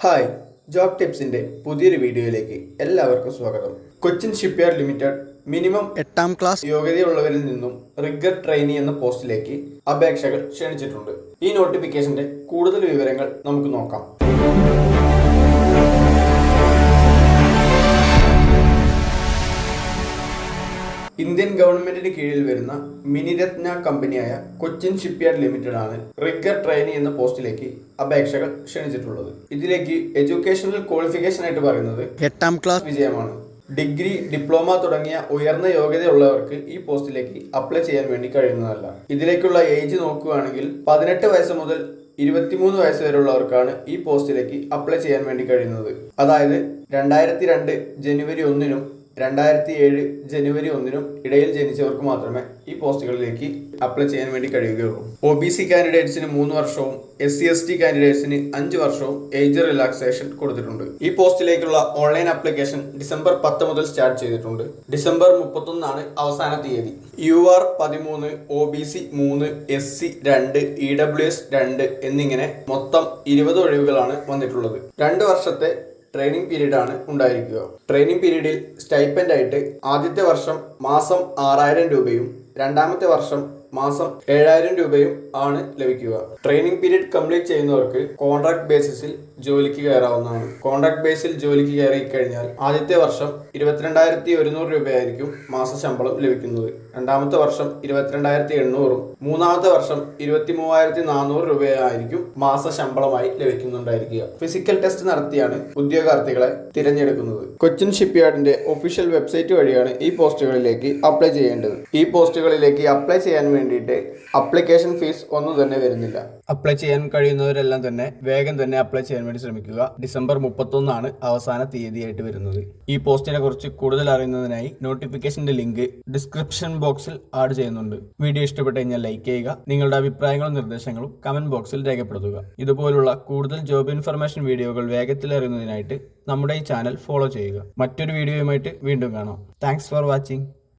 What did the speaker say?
Hi job ടിപ്സിന്റെ പുതിയൊരു വീഡിയോയിലേക്ക് എല്ലാവർക്കും സ്വാഗതം. കൊച്ചിൻ ഷിപ്പ്യാർഡ് ലിമിറ്റഡ് മിനിമം എട്ടാം ക്ലാസ് യോഗ്യതയുള്ളവരിൽ നിന്നും റിഗർ ട്രെയിനി എന്ന പോസ്റ്റിലേക്ക് അപേക്ഷകൾ ക്ഷണിച്ചിട്ടുണ്ട്. ഈ നോട്ടിഫിക്കേഷന്റെ കൂടുതൽ വിവരങ്ങൾ നമുക്ക് നോക്കാം. ഗവൺമെന്റിന് കീഴിൽ വരുന്ന മിനിരത്ന കമ്പനിയായ കൊച്ചിൻ ഷിപ്പ്യാർഡ് ലിമിറ്റഡ് ആണ് റിഗർ ട്രെയിനി എന്ന പോസ്റ്റിലേക്ക് അപേക്ഷകൾ ക്ഷണിച്ചിട്ടുള്ളത്. ഇതിലേക്ക് എഡ്യൂക്കേഷണൽ ക്വാളിഫിക്കേഷൻ ആയിട്ട് പറയുന്നത് എട്ടാം ക്ലാസ് വിജയമാണ്. ഡിഗ്രി ഡിപ്ലോമ തുടങ്ങിയ ഉയർന്ന യോഗ്യതയുള്ളവർക്ക് ഈ പോസ്റ്റിലേക്ക് അപ്ലൈ ചെയ്യാൻ വേണ്ടി കഴിയുന്നതല്ല. ഇതിലേക്കുള്ള ഏജ് നോക്കുകയാണെങ്കിൽ പതിനെട്ട് വയസ്സ് മുതൽ ഇരുപത്തിമൂന്ന് വയസ്സ് വരെയുള്ളവർക്കാണ് ഈ പോസ്റ്റിലേക്ക് അപ്ലൈ ചെയ്യാൻ വേണ്ടി കഴിയുന്നത്. അതായത് രണ്ടായിരത്തി രണ്ട് ജനുവരി ഒന്നിനും രണ്ടായിരത്തി ഏഴ് ജനുവരി ഒന്നിനും ഇടയിൽ ജനിച്ചവർക്ക് മാത്രമേ ഈ പോസ്റ്റുകളിലേക്ക് അപ്ലൈ ചെയ്യാൻ വേണ്ടി കഴിയുകയുള്ളൂ. ഒ ബി സി കാൻഡിഡേറ്റ്സിന് മൂന്ന് വർഷവും എസ് സി എസ് ടി കാൻഡിഡേറ്റ്സിന് അഞ്ച് വർഷവും ഏജ് റിലാക്സേഷൻ കൊടുത്തിട്ടുണ്ട്. ഈ പോസ്റ്റിലേക്കുള്ള ഓൺലൈൻ ആപ്ലിക്കേഷൻ ഡിസംബർ പത്ത് മുതൽ സ്റ്റാർട്ട് ചെയ്തിട്ടുണ്ട്. ഡിസംബർ മുപ്പത്തൊന്നാണ് അവസാന തീയതി. യു ആർ പതിമൂന്ന് ഒ ബി സി മൂന്ന് എസ് സി രണ്ട് ഇ ഡബ്ല്യു എസ് രണ്ട് എന്നിങ്ങനെ മൊത്തം ഇരുപത് ഒഴിവുകളാണ് വന്നിട്ടുള്ളത്. രണ്ട് വർഷത്തെ ട്രെയിനിങ് ആണ് ഉണ്ടായിരിക്കുക. ട്രെയിനിങ് പീരീഡിൽ സ്റ്റൈപ്പന്റായിട്ട് ആദ്യത്തെ വർഷം മാസം ആറായിരം രൂപയും രണ്ടാമത്തെ വർഷം മാസം ഏഴായിരം രൂപയും ആണ് ലഭിക്കുക. ട്രെയിനിങ് പീരീഡ് കംപ്ലീറ്റ് ചെയ്യുന്നവർക്ക് കോൺട്രാക്ട് ബേസിസിൽ ജോലിക്ക് കയറാവുന്നതാണ്. കോൺട്രാക്ട് ബേസിൽ ജോലിക്ക് കയറി കഴിഞ്ഞാൽ ആദ്യത്തെ വർഷം ഇരുപത്തിരണ്ടായിരത്തി ഒരുന്നൂറ് രൂപയായിരിക്കും മാസ ശമ്പളം ലഭിക്കുന്നത്. രണ്ടാമത്തെ വർഷം ഇരുപത്തിരണ്ടായിരത്തി എണ്ണൂറും മൂന്നാമത്തെ വർഷം ഇരുപത്തി മൂവായിരത്തി നാനൂറ് രൂപയായിരിക്കും മാസ ശമ്പളമായി ലഭിക്കുന്നുണ്ടായിരിക്കുക. ഫിസിക്കൽ ടെസ്റ്റ് നടത്തിയാണ് ഉദ്യോഗാർത്ഥികളെ തിരഞ്ഞെടുക്കുന്നത്. കൊച്ചിൻ ഷിപ്പ്യാർഡിന്റെ ഒഫീഷ്യൽ വെബ്സൈറ്റ് വഴിയാണ് ഈ പോസ്റ്റുകളിലേക്ക് അപ്ലൈ ചെയ്യേണ്ടത്. ഈ പോസ്റ്റുകളിലേക്ക് അപ്ലൈ ചെയ്യാൻ വേണ്ടിയിട്ട് അപ്ലിക്കേഷൻ ഫീസ് ഒന്നും തന്നെ വരുന്നില്ല. അപ്ലൈ ചെയ്യാൻ കഴിയുന്നവരെല്ലാം തന്നെ വേഗം തന്നെ അപ്ലൈ ചെയ്യാൻ വേണ്ടി ശ്രമിക്കുക. ഡിസംബർ മുപ്പത്തൊന്നാണ് അവസാന തീയതിയായിട്ട് വരുന്നത്. ഈ പോസ്റ്റിനെ കുറിച്ച് കൂടുതൽ അറിയുന്നതിനായി നോട്ടിഫിക്കേഷന്റെ ലിങ്ക് ഡിസ്ക്രിപ്ഷൻ ബോക്സിൽ ആഡ് ചെയ്യുന്നുണ്ട്. വീഡിയോ ഇഷ്ടപ്പെട്ട് കഴിഞ്ഞാൽ ലൈക്ക് ചെയ്യുക. നിങ്ങളുടെ അഭിപ്രായങ്ങളും നിർദ്ദേശങ്ങളും കമന്റ് ബോക്സിൽ രേഖപ്പെടുത്തുക. ഇതുപോലുള്ള കൂടുതൽ ജോബ് ഇൻഫർമേഷൻ വീഡിയോകൾ വേഗത്തിൽ അറിയുന്നതിനായിട്ട് നമ്മുടെ ഈ ചാനൽ ഫോളോ ചെയ്യുക. മറ്റൊരു വീഡിയോയുമായിട്ട് വീണ്ടും കാണാം. Thanks for watching